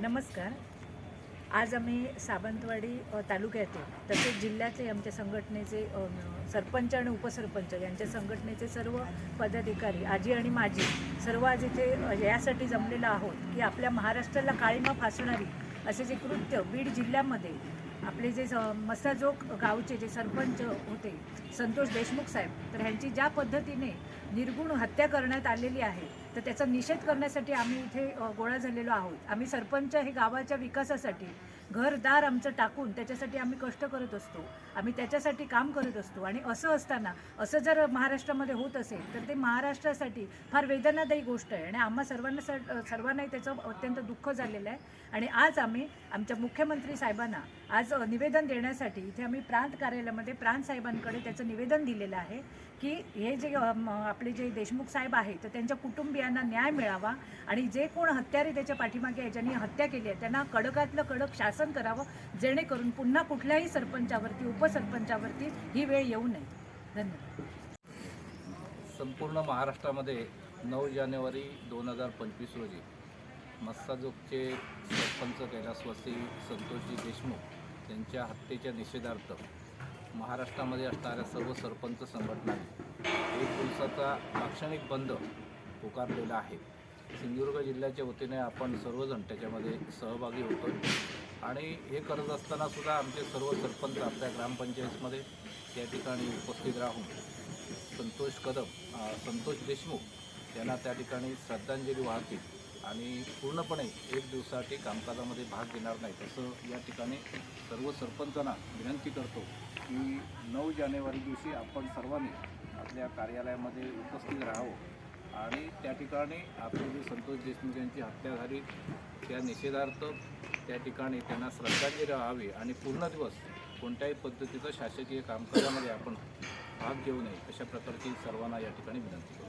नमस्कार. आज आम्ही सावंतवाडी तालुक्यातील तसेच जिल्ह्यातले आमच्या संघटनेचे सरपंच आणि उपसरपंच यांच्या संघटनेचे सर्व पदाधिकारी आजी आणि माजी सर्व आज इथे यासाठी जमलेलो आहोत की आपल्या महाराष्ट्राला काळीमा फासणारी असे जे कृत्य बीड जिल्ह्यामध्ये आपले जे स- मसाजोग गावचे जे सरपंच होते संतोष देशमुख साहेब तर ह्यांची ज्या पद्धतीने निर्गुण हत्या करण्यात आलेली आहे तर त्याचा निषेध करण्यासाठी आम्ही इथे गोळा झालेलो आहोत. आम्ही सरपंच हे गावाच्या विकासासाठी घरदार आमचं टाकून त्याच्यासाठी आम्ही कष्ट करत असतो. आम्ही त्याच्यासाठी काम करत असतो. आणि असं असताना असं जर महाराष्ट्रामध्ये होत असेल तर ते महाराष्ट्रासाठी फार वेदनादायी गोष्ट आहे. आणि आम्हा सर्वांना स- सर्वांनाही त्याचं अत्यंत दुःख झालेलं आहे. आणि आज आम्ही आमच्या मुख्यमंत्री साहेबांना आज निवेदन देण्यासाठी इथे आम्ही प्रांत कार्यालयामध्ये प्रांत साहेबांकडे त्याचं निवेदन दिलेलं आहे की हे जे आपले जे देशमुख साहेब आहेत तर त्यांच्या कुटुंबियांना न्याय मिळावा. आणि जे कोण हत्यारे त्याच्या पाठीमागे आहे ज्यांनी हत्या केली आहे त्यांना कडकातलं कडक शासन करावं जेणेकरून पुन्हा कुठल्याही सरपंचावरती उपसरपंचावरती ही वेळ येऊ नये. धन्यवाद. संपूर्ण महाराष्ट्रामध्ये नऊ जानेवारी दोन हजार पंचवीस रोजी मस्साजोगचे सरपंच कैलासवासी संतोषजी देशमुख त्यांच्या हत्येच्या निषेधार्थ महाराष्ट्रामध्ये असणाऱ्या सर्व सरपंच संघटनांनी एक दिवसाचा लाक्षणिक बंद पुकारलेला आहे. सिंधुदुर्ग जिल्ह्याच्या वतीने आपण सर्वजण त्याच्यामध्ये सहभागी होतो आणि हे करत असताना सुद्धा आमचे सर्व सरपंच आपल्या ग्रामपंचायतमध्ये त्या ठिकाणी उपस्थित राहून संतोष कदम संतोष देशमुख यांना त्या ठिकाणी श्रद्धांजली वाहतील आणि पूर्णपणे एक दिवसासाठी कामकाजामध्ये भाग घेणार नाहीत असं या ठिकाणी सर्व सरपंचांना विनंती करतो की नऊ जानेवारी दिवशी आपण सर्वांनी आपल्या कार्यालयामध्ये उपस्थित राहावं आणि त्या ठिकाणी आपले जे संतोष देशमुख यांची हत्या झाली त्या निषेधार्थ त्या ठिकाणी त्यांना श्रद्धांजली राहावी आणि पूर्ण दिवस कोणत्याही पद्धतीचं शासकीय कामकाजामध्ये आपण भाग घेऊ नये अशा प्रकारची सर्वांना या ठिकाणी विनंती करू.